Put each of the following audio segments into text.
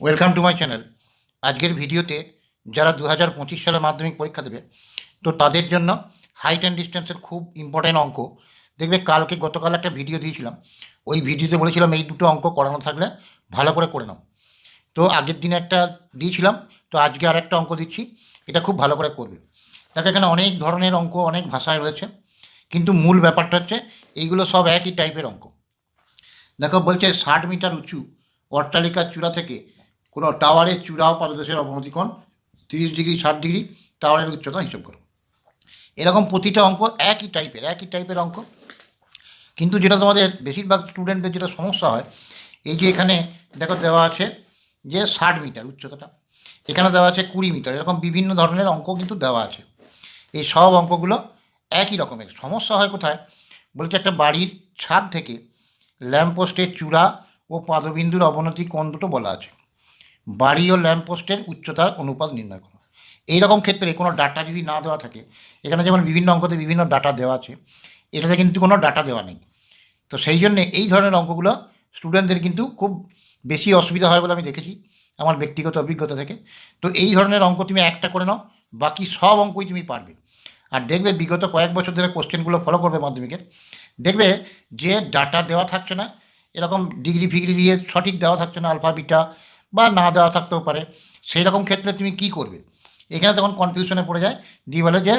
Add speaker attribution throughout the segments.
Speaker 1: Welcome to my channel আজকের ভিডিওতে যারা দু হাজার পঁচিশ সালে মাধ্যমিক পরীক্ষা দেবে, তো তাদের জন্য হাইট অ্যান্ড ডিস্টেন্সের খুব ইম্পর্ট্যান্ট অঙ্ক। দেখবে কালকে গতকাল একটা ভিডিও দিয়েছিলাম। ওই ভিডিওতে বলেছিলাম এই দুটো অঙ্ক করানো থাকলে ভালো করে করে নাও। তো আগের দিনে একটা দিয়েছিলাম, তো আজকে আর একটা অঙ্ক দিচ্ছি, এটা খুব ভালো করে করবে। দেখো এখানে অনেক ধরনের অঙ্ক, অনেক ভাষায় রয়েছে, কিন্তু মূল ব্যাপারটা হচ্ছে এইগুলো সব একই টাইপের অঙ্ক। দেখো বলছে ষাট মিটার উঁচু অট্টালিকার চূড়া থেকে কোনো টাওয়ারের চূড়াও পাদদেশের অবনতিকোণ তিরিশ ডিগ্রি, ষাট ডিগ্রি টাওয়ারের উচ্চতা হিসাব করো। এরকম প্রতিটা অঙ্ক একই টাইপের একই টাইপের অঙ্ক। কিন্তু যেটা তোমাদের বেশিরভাগ স্টুডেন্টদের যেটা সমস্যা হয়, এই যে এখানে দেখো দেওয়া আছে যে ষাট মিটার উচ্চতাটা। এখানে দেওয়া আছে কুড়ি মিটার এরকম বিভিন্ন ধরনের অঙ্ক কিন্তু দেওয়া আছে। এই সব অঙ্কগুলো একই রকমের। সমস্যা হয় কোথায়? বলছে একটা বাড়ির ছাদ থেকে ল্যাম্পপোস্টের চূড়া ও পাদবিন্দুর অবনতি কোণ দুটো বলা আছে। বাড়ি ও ল্যাম্পপোস্টের উচ্চতার অনুপাত নির্ণয় করো। এইরকম ক্ষেত্রে কোনো ডাটা যদি না দেওয়া থাকে, এখানে যেমন বিভিন্ন অঙ্কতে বিভিন্ন ডাটা দেওয়া আছে, এটাতে কিন্তু কোনো ডাটা দেওয়া নেই। তো সেই জন্যে এই ধরনের অঙ্কগুলো স্টুডেন্টদের কিন্তু খুব বেশি অসুবিধা হয় বলে আমি দেখেছি, আমার ব্যক্তিগত অভিজ্ঞতা থেকে। তো এই ধরনের অঙ্ক তুমি একটা করে নাও, বাকি সব অঙ্কই তুমি পারবে। আর দেখবে বিগত কয়েক বছর ধরে কোশ্চেনগুলো ফলো করবে মাধ্যমিকের। দেখবে যে ডাটা দেওয়া থাকছে না, এরকম ডিগ্রি ফিগ্রি দিয়ে সঠিক দেওয়া থাকছে না আলফা বিটা বা না দেওয়া থাকতেও পারে। সেই রকম ক্ষেত্রে তুমি কি করবে? এখানে তখন কনফিউশনে পড়ে যায় দিয়ে বলে যে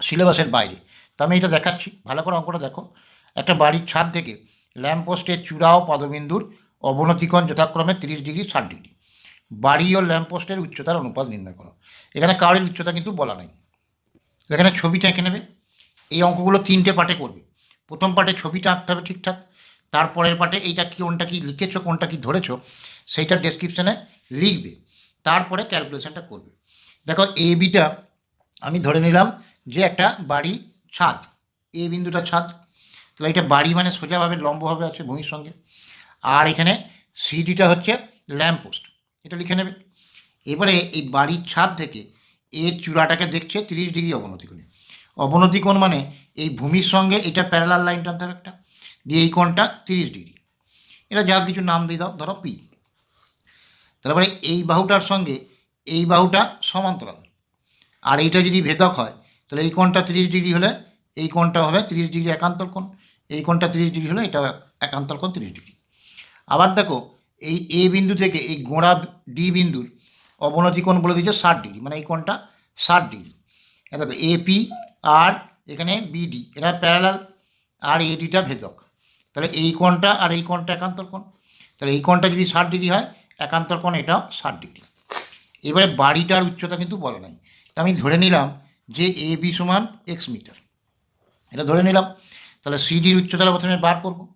Speaker 1: সিলেবাসের বাইরে। তো আমি এটা দেখাচ্ছি। ভালো করে অঙ্কটা দেখো। একটা বাড়ির ছাদ থেকে ল্যাম্পপোস্টের চূড়া ও পদবিন্দুর অবনতিকোণ যথাক্রমে তিরিশ ডিগ্রি, ষাট ডিগ্রি। বাড়ি ও ল্যাম্পপোস্টের উচ্চতার অনুপাত নির্ণয় করো। এখানে কারোর উচ্চতা কিন্তু বলা নাই। এখানে ছবিটা এঁকে নেবে। এই অঙ্কগুলো তিনটে পার্টে করবে। প্রথম পার্টে ছবিটা আঁকতে হবে ঠিকঠাক। তারপরের পার্টে এইটা কি, কোনটা কি লিখেছো, কোনটা কি ধরেছো সেইটা ডেসক্রিপশানে লিখবে। তারপরে ক্যালকুলেশনটা করবে। দেখো এ বিটা আমি ধরে নিলাম যে একটা বাড়ি ছাদ। এ বিন্দুটা ছাদ। তাহলে এটা বাড়ি মানে সোজাভাবে, লম্বভাবে আছে ভূমির সঙ্গে। আর এখানে সিডিটা হচ্ছে ল্যাম্পপোস্ট এটা লিখে নেবে। এবারে এই বাড়ির ছাদ থেকে এর চূড়াটাকে দেখছে তিরিশ ডিগ্রি অবনতি কোণে। অবনতি কোণ মানে এই ভূমির সঙ্গে এটা প্যারালাল লাইন টানতে হবে একটা। দিয়ে এই কোণটা তিরিশ ডিগ্রি। এটা যা কিছু নাম দিয়ে দাও, ধরো পি তারপরে এই বাহুটার সঙ্গে এই বাহুটা সমান্তরাল। আর এইটা যদি ভেদক হয়, তাহলে এই কোণটা তিরিশ ডিগ্রি হলে এই কোণটা হবে তিরিশ ডিগ্রি একান্তর কোণ। এই কোণটা তিরিশ ডিগ্রি হলে এটা একান্তর কোণ তিরিশ ডিগ্রি। আবার দেখো, এই এ বিন্দু থেকে এই গোড়া ডি বিন্দুর অবনতি কোণ বলে দিয়েছে ষাট ডিগ্রি মানে এই কোণটা ষাট ডিগ্রি। এ এপি আর এখানে বিডি এরা প্যারালাল আর এডিটা ভেদক। তাহলে এই কোণটা আর এই কোণটা একান্তর কোণ। তাহলে এই কোণটা যদি ষাট ডিগ্রি হয়, একান্তর কোণ এটাও ষাট ডিগ্রি। এবারে বাড়িটার উচ্চতা কিন্তু বলা নাই। তা আমি ধরে নিলাম যে এ বি সমান এক্স মিটার। এটা ধরে নিলাম। তাহলে সিডির উচ্চতাটা প্রথমে বার করব।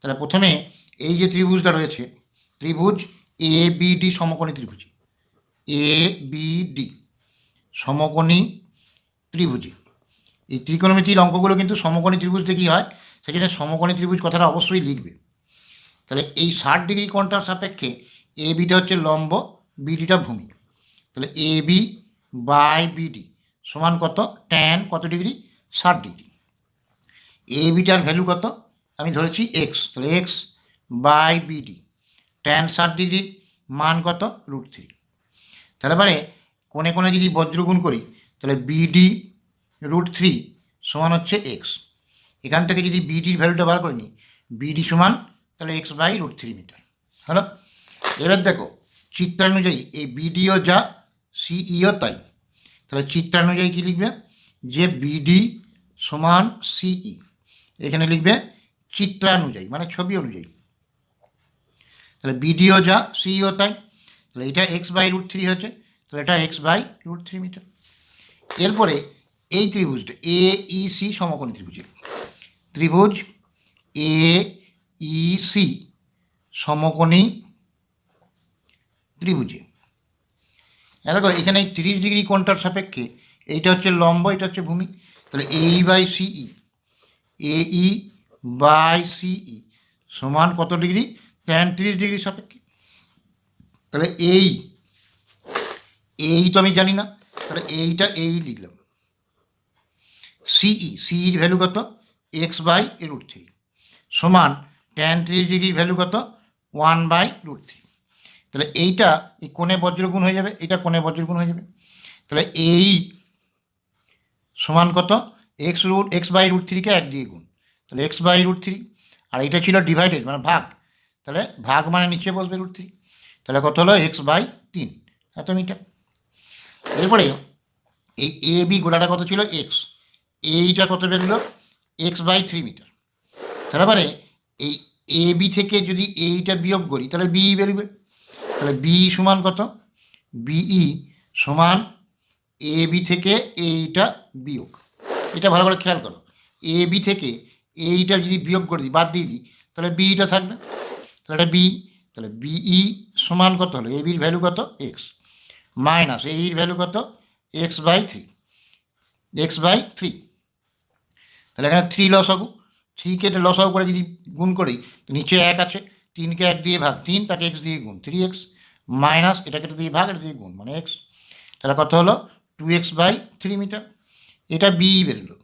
Speaker 1: তাহলে প্রথমে এই যে ত্রিভুজটা রয়েছে, ত্রিভুজ এ বি ডি সমকোণী ত্রিভুজ। এ বি ডি সমকোণী ত্রিভুজে। এই ত্রিকোণমিতির অঙ্কগুলো কিন্তু সমকোণী ত্রিভুজ থেকেই হয়? সেখানে সমকোণী ত্রিভুজ কথাটা অবশ্যই লিখবে। তাহলে এই ষাট ডিগ্রি কোণটার সাপেক্ষে এ বিটা হচ্ছে লম্ব বিডিটা ভূমি। তাহলে এ বি বাই বিডি সমান কত? ট্যান কত ডিগ্রি? ষাট ডিগ্রি। এ বিটার ভ্যালু কত? আমি ধরেছি এক্স তাহলে এক্স বাই বিডি ট্যান ষাট ডিগ্রির মান কত? রুট থ্রি তাহলে পরে কোণে কোণে যদি বজ্রগুণ করি, তাহলে বিডি রুট থ্রি সমান হচ্ছে এক্স এখান থেকে যদি বিডির ভ্যালুটা বার করে নিই বিডি সমান তাহলে x by root three metre হলো? এবার দেখো চিত্রানুযায়ী এই বিডিও যা সিইও তাই। তাহলে চিত্রানুযায়ী কী লিখবে? যে বিডি সমান সিই এখানে লিখবে চিত্রানুযায়ী মানে ছবি অনুযায়ী। তাহলে বিডিও যা সিইও তাই। তাহলে এটা এক্স বাই রুট থ্রি হচ্ছে তাহলে এটা x by root three metre এরপরে এই ত্রিভুজটা এ ই সি সমকোণী ত্রিভুজের ত্রিভুজ এ ই সি সমকোণী ত্রিভুজে। দেখো, এখানে তিরিশ ডিগ্রি কোণটার সাপেক্ষে এইটা হচ্ছে লম্ব, এটা হচ্ছে ভূমি। তাহলে এই বাই সিই এ ই বাই সিই সমান কত ডিগ্রি? ট্যান তিরিশ ডিগ্রি সাপেক্ষে। তাহলে এই এই তো আমি জানি না। তাহলে এইটা এই লিখলাম। সিই সিইর ভ্যালু কত? এক্স বাই রুট থ্রি সমান ট্যান থ্রি ডিগ্রির ভ্যালু কত? ওয়ান বাই রুট থ্রি তাহলে এইটা এই কোণে বজ্রগুণ হয়ে যাবে এটা কোণে বজ্রগুণ হয়ে যাবে। তাহলে এই সমান কত? X root x by root থ্রিকে এক দিয়ে গুণ। তাহলে এক্স বাই রুট থ্রি আর এটা ছিল ডিভাইডেড মানে ভাগ। তাহলে ভাগ মানে নিচে বসবে রুট থ্রি তাহলে কত হলো? এক্স বাই তিন। এত মিটার। এরপরে এই এ বি গোলাটা কত ছিল? এক্স এইটা কত বেরোলো? এক্স বাই থ্রি মিটার তারপরে এই এ বি থেকে যদি এইটা বিয়োগ করি, তাহলে বিই বেরোবে। তাহলে বিই সমান কত? বিই সমান এ বি থেকে এইটা বিয়োগ। এটা ভালো করে খেয়াল করো। এ বি থেকে এইটা যদি বিয়োগ করে দিই, বাদ দিয়ে দিই, তাহলে বিটা থাকবে। তাহলে এটা বি তাহলে বিই সমান কত হলো? এ বির ভ্যালু কত? এক্স মাইনাস এইর ভ্যালু কত? X by three x by three তাহলে এখানে থ্রি লস হব। থ্রিকে লস হব করে যদি গুণ করি নিচে এক আছে। তিনকে এক দিয়ে ভাগ তিন, তাকে এক্স দিয়ে গুণ। থ্রি এক্স মাইনাস এটাকে এটা দিয়ে ভাগ, এটা দিয়ে গুণ মানে এক্স তাহলে কত হলো? Two x by three metre এটা বিই বেরোলো।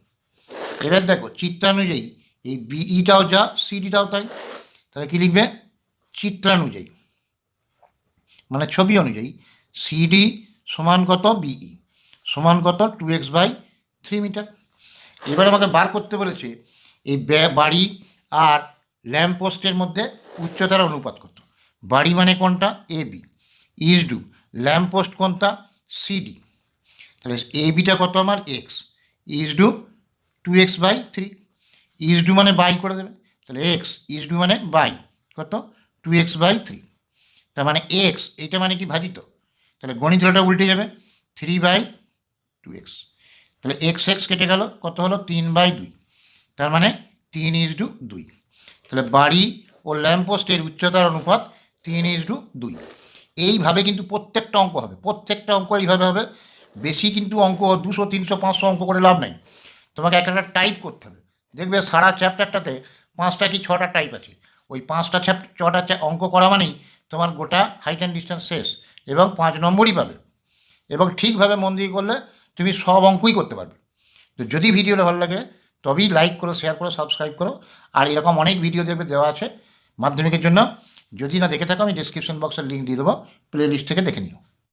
Speaker 1: এবার দেখো, চিত্রানুযায়ী, এই বিইটাও যা সিডিটাও তাই। তাহলে কী লিখবে? চিত্রানুযায়ী। মানে ছবি অনুযায়ী সিডি সমান কত? বিই সমান কত? Two x by three metre এবার আমাকে বার করতে বলেছে, এই বাড়ি আর ল্যাম্প পোস্টের মধ্যে উচ্চতার অনুপাত কত? বাড়ি মানে কোনটা? A B. Is to. Lamp post কোনটা? সিডি তাহলে এ বিটা কত আমার? X. Is to two x by three. Is to মানে বাই করে দেবে। তাহলে এক্স, ইজ ডু মানে বাই। কত? Two x by three. তার মানে এক্স, এইটা মানে কি ভাজিত? তাহলে গণিতটা উল্টে যাবে। Three by two x. তাহলে এক্স এক্স কেটে গেল, কত হলো? তিন বাই দুই। তার মানে তিন ইজ ডু দুই। তাহলে বাড়ি ও ল্যাম্পপোস্টের উচ্চতার অনুপাত তিন ইজ ডু দুই। এইভাবে কিন্তু প্রত্যেকটা অঙ্ক হবে। প্রত্যেকটা অঙ্ক এইভাবে হবে। বেশি কিন্তু অঙ্ক, দুশো, তিনশো, পাঁচশো অঙ্ক করে লাভ নেই। তোমাকে একটা টাইপ করতে হবে। দেখবে সারা চ্যাপ্টারটাতে পাঁচটা কি ছটা টাইপ আছে? ওই পাঁচটা চ্যাপ ছটা অঙ্ক করা মানেই তোমার গোটা হাইট অ্যান্ড ডিস্টেন্স শেষ এবং পাঁচ নম্বরই পাবে। এবং ঠিকভাবে মন দিয়ে করলে তুমি সব অঙ্কই করতে পারবে। তো যদি ভিডিওটা ভালো লাগে, তবেই লাইক করো শেয়ার করো সাবস্ক্রাইব করো। আর এরকম অনেক ভিডিও দেখবে দেওয়া আছে মাধ্যমিকের জন্য। যদি না দেখে থাকো, আমি ডিসক্রিপশন বক্সের লিঙ্ক দিয়ে দেবো প্লে লিস্ট থেকে দেখে নিও।